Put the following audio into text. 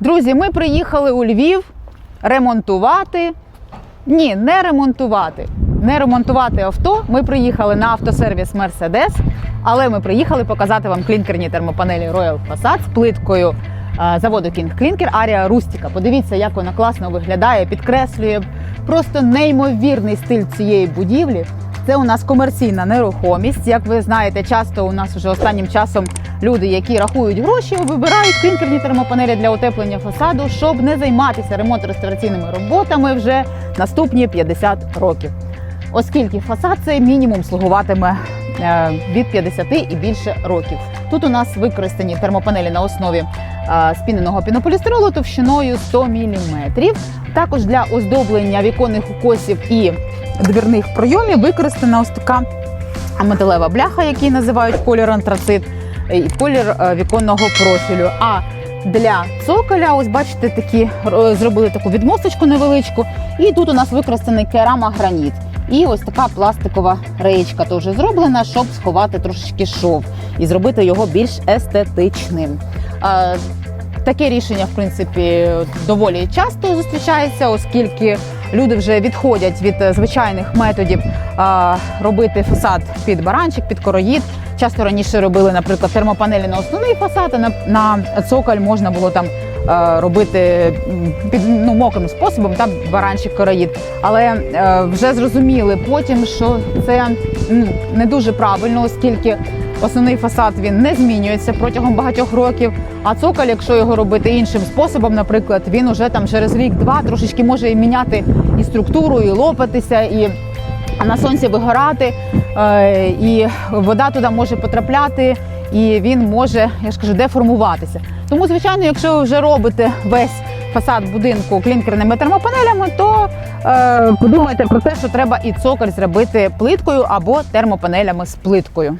Друзі, ми приїхали у Львів ремонтувати. Ні, не ремонтувати. Не ремонтувати авто. Ми приїхали на автосервіс Mercedes, але ми приїхали показати вам клінкерні термопанелі Royal Facade з плиткою е, заводу King Clinker Арія Рустіка. Подивіться, як вона класно виглядає, підкреслює просто неймовірний стиль цієї будівлі. Це у нас комерційна нерухомість. Як ви знаєте, часто у нас вже останнім часом люди, які рахують гроші, вибирають клінкерні термопанелі для утеплення фасаду, щоб не займатися ремонтно-реставраційними роботами вже наступні 50 років. Оскільки фасад цей мінімум слугуватиме е, від 50 і більше років. Тут у нас використані термопанелі на основі е, спіненого пінополістиролу товщиною 100 мм. Також для оздоблення віконних укосів і двірних пройомів використана ось така металева бляха, який називають колір антрацит, і колір е, віконного профілю. А для цоколя, ось бачите, такі зробили таку відмосточку невеличку. І тут у нас використаний керамограніт. І ось така пластикова реєчка теж зроблена, щоб сховати трошечки шов і зробити його більш естетичним. Таке рішення, в принципі, доволі часто зустрічається, оскільки люди вже відходять від е, звичайних методів а, робити фасад під баранчик, під короїд. Часто раніше робили, наприклад, термопанелі на основний фасад, а на, на цоколь можна було там е, робити під ну, мокрим способом, там баранчик короїд. Але е, вже зрозуміли потім, що це не дуже правильно, оскільки Основний фасад він не змінюється протягом багатьох років. А цоколь, якщо його робити іншим способом, наприклад, він уже там через рік-два трошечки може і міняти і структуру, і лопатися, і на сонці вигорати, е, і вода туди може потрапляти, і він може, я ж кажу, деформуватися. Тому, звичайно, якщо ви вже робите весь фасад будинку клінкерними термопанелями, то е, подумайте про те, що треба і цоколь зробити плиткою або термопанелями з плиткою.